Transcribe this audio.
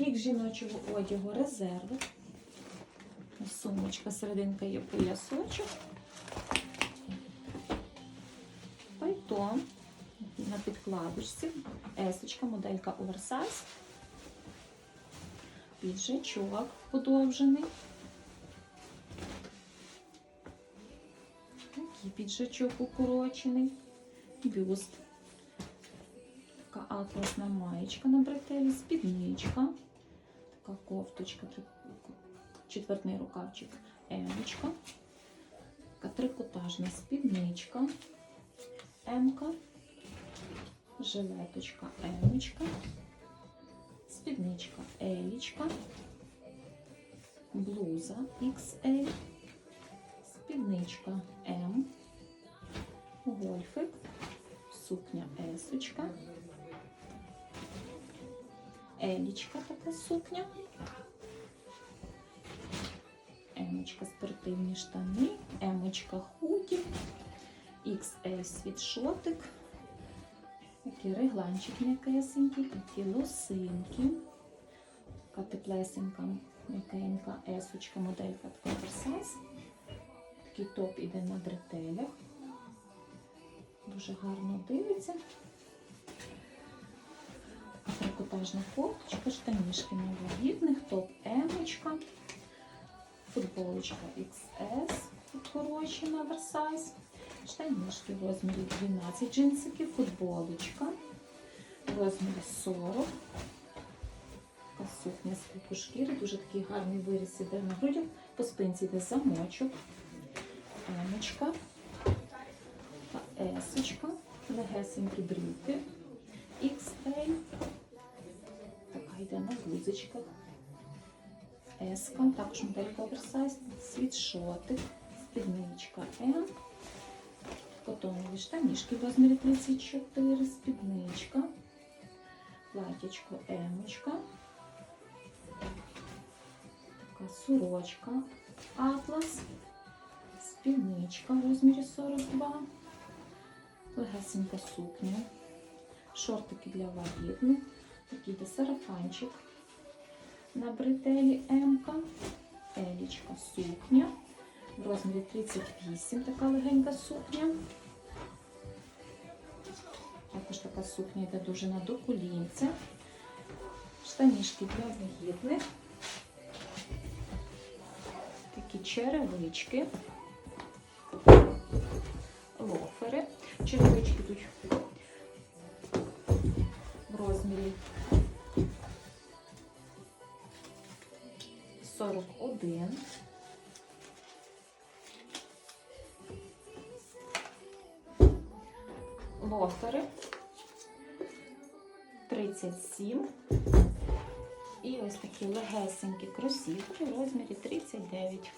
Рік жіночого одягу резерви. Сумочка, серединка є поясочок. Пальто на підкладочці. Есочка, моделька оверсайз. Піджачок подовжений. Такий піджачок укорочений. Бюст. Така атласна маєчка на бретелі, спідничка. Кофточка, три- четвертний рукавчик, емочка. Трикотажна спідничка, емка, жилеточка, емочка, спідничка, елічка, блуза XL, спідничка М, гольфик, сукня есочка, елічка така сукня. Емочка спортивні штани, емочка худі, XL світшотик, такий регланчик м'якесенький, такі лосинки, така теплесенька, м'якенька есочка, моделька така. Такий топ іде на бретелях. Дуже гарно дивиться. Трикотажна кофточка, штанішки на вагітних, топ емочка. Футболочка XS, укорочена оверсайз. Штанішки в розмірі 12 джинсики, футболочка в розмірі 40. Сукня з кукушкіри, дуже такий гарний виріс іде на грудях. По спинці йде замочок, емочка, есочка, легесенькі брюки, XL. Йде на гузочках. Еска, також моделька оверсайз, світшотик, спідничка М, котонові штанішки в розмірі 34, спідничка, платячко Емочка, така сорочка Атлас, спідничка в розмірі 42, легесенька сукня, шортики для вагітних, такий де сарафанчик на бретелі М-ка, елічка сукня в розмірі 38, така легенька сукня. Також така сукня йде дуже на до колінця. Штанішки для вагітних. Такі черевички, лофери. Черевички тут в розмірі 41. Лофери 37. І ось такі легесенькі кросівки в розмірі 39.